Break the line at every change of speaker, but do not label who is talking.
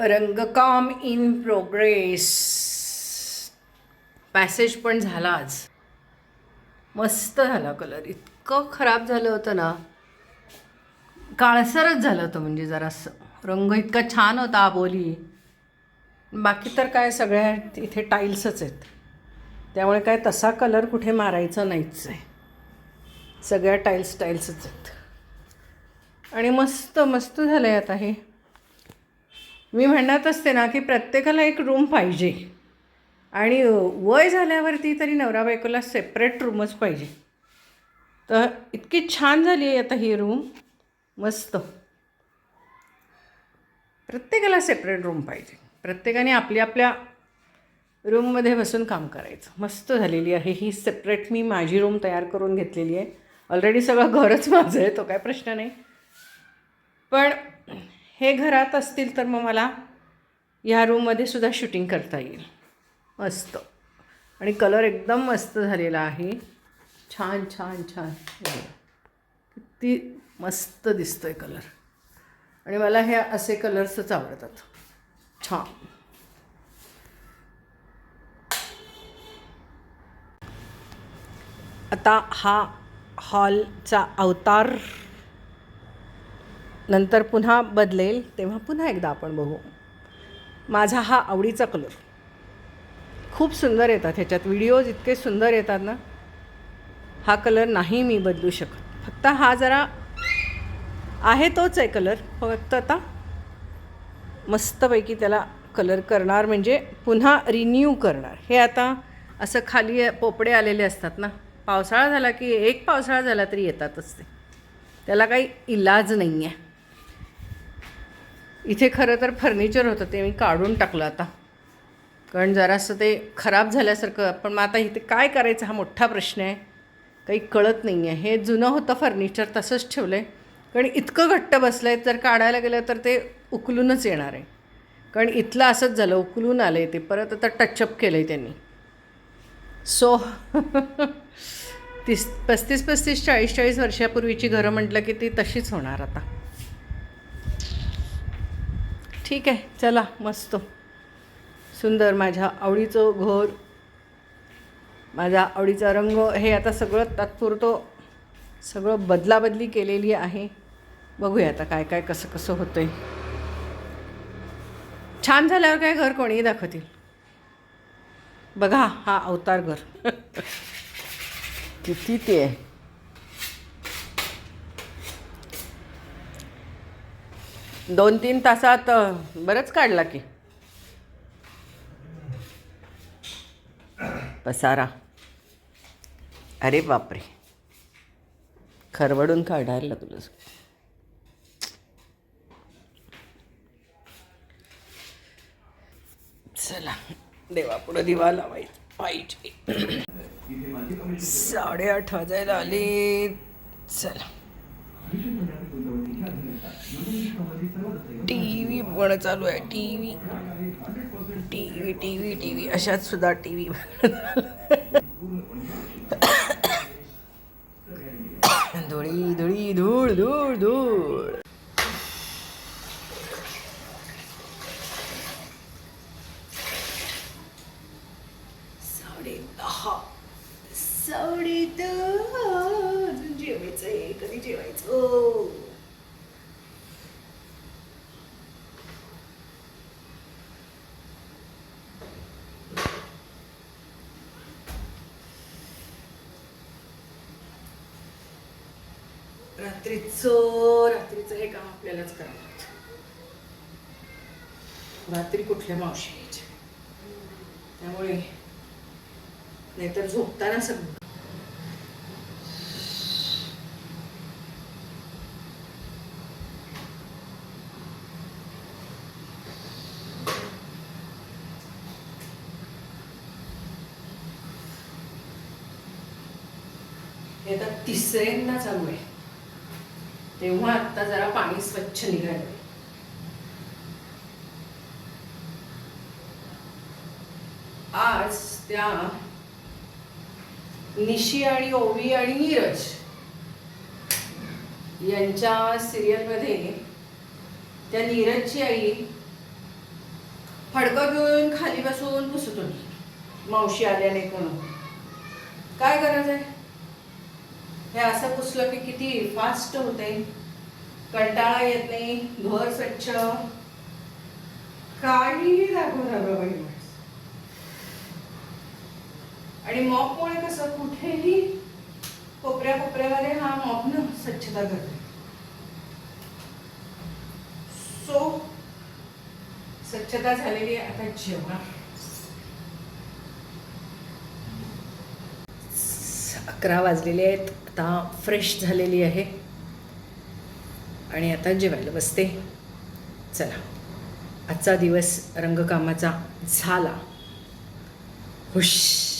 रंगकाम in progress. Passage पण झाला आज. मस्त झाला कलर इतकं खराब झालं होतं ना. काळसरच झालं होतं म्हणजे जरासं. रंग इतका छान होता आबोली बाकी तर काय सगळ्या इथे टाईल्सच आहेत. त्यामुळे काय तसा कलर कुठे मारायचा नाहीच आहे. सगळ्या टाईल्स टाईल्सच आहेत. आणि मस्त मस्त झालं आहे आता हे. मी म्हणत असते ना की प्रत्येकाला एक रूम पाहिजे. आणि वय झाल्यावरती तरी नवरा बायकोला सेपरेट रूमच पाहिजे. तर इतकी छान झाली आहे आता ही रूम मस्त. प्रत्येकाला सेपरेट रूम पाहिजे. प्रत्येकाने आपल्या आपल्या रूममध्ये बसून काम करायचं. मस्त झालेली आहे ही सेपरेट मी माझी रूम तयार करून घेतलेली आहे. ऑलरेडी सगळं घरच माझं आहे तो काय प्रश्न नाही. पण हे घरात असतील तर मग मला ह्या रूममध्ये सुद्धा शूटिंग करता येईल. मस्त. आणि कलर एकदम मस्त झालेला आहे. छान छान छान. किती मस्त दिसतो आहे कलर आणि मला हे असे कलर्सच आवडतात. छान. आता हा हॉलचा अवतार नंतर पुन्हा बदलेल तेव्हा पुन्हा एकदा आपण बघू. माझा हा आवडीचा कलर खूप सुंदर येतात ह्याच्यात. व्हिडिओज इतके सुंदर येतात ना. हा कलर नाही मी बदलू शकत. फक्त हा जरा आहे तोच आहे कलर फक्त आता मस्तपैकी त्याला कलर करणार म्हणजे पुन्हा रिन्यू करणार. हे आता असं खाली पोपडे आलेले असतात ना. पावसाळा झाला की एक पावसाळा झाला तरी येतातच ते. त्याला काही इलाज नाही आहे इथे खरं तर फर्निचर होतं ते मी काढून टाकलं आता. कारण जरासं ते खराब झाल्यासारखं पण मग आता इथे काय करायचं हा मोठा प्रश्न आहे. काही कळत नाही आहे हे जुनं होतं फर्निचर तसंच ठेवलं आहे कारण इतकं घट्ट बसलं आहे जर काढायला गेलं तर ते उकलूनच येणार आहे. कारण इथलं असंच झालं उकलून आलं आहे ते. परत आता टचअप केलं आहे त्यांनी. सो तीस पस्तीस पस्तीस चाळीस चाळीस वर्षापूर्वीची घरं म्हटलं की ती तशीच होणार आता. ठीक आहे चला मस्त. सुंदर माझ्या आवडीचं घर माझ्या आवडीचा रंग हे आता सगळं तात्पुरतं सगळं बदलाबदली केलेली आहे. बघूया आता काय काय कसं कसं होतं आहे छान झाल्यावर काय घर कोणीही दाखवतील. बघा हा अवतार घर. किती ते. आहे दोन तीन तासात बरंच काढला की. पसारा. अरे बापरे. खरवडून काढायला तुला. चला देवापुढं दिवा लावायचा. पाहिजे. साडेआठ वाजायला आले. चला. टी व्ही पण चालू आहे. T V T V T V T V अशात सुद्धा टी व्ही धुळी धुळी धूळ धूळ धूळ. साडे दहा साडे दहा जेवायचंय कधी जेवायचं? रात्रीचं रात्रीचं हे काम आपल्यालाच करावं लागतं. रात्री कुठल्या मावशी यायच्या? त्यामुळे नाहीतर झोपताना सगळं. हे आता तिसऱ्यांदा चालू आहे. तेव्हा आत्ता जरा पाणी स्वच्छ निघालं. आज त्या निशी आणि ओवी आणि नीरज यांच्या सिरियलमध्ये त्या नीरजची आई फडकं घेऊन खाली बसून पुसत होती. मावशी आल्याने करून काय गरज आहे? हे असं पुसलं की किती फास्ट होते. कंटाळा येत नाही घर स्वच्छ. काहीही दाखवणार बाई. आणि मॉपमुळे कसं कुठेही कोपऱ्या कोपऱ्यामध्ये हा मॉपनं स्वच्छता करते. सो स्वच्छता झालेली आता जेवण अकरा वाजलेले आहेत. आता फ्रेश झालेली आहे. आणि आता जेवायला बसते. चला. आजचा दिवस रंगकामाचा झाला. हुश.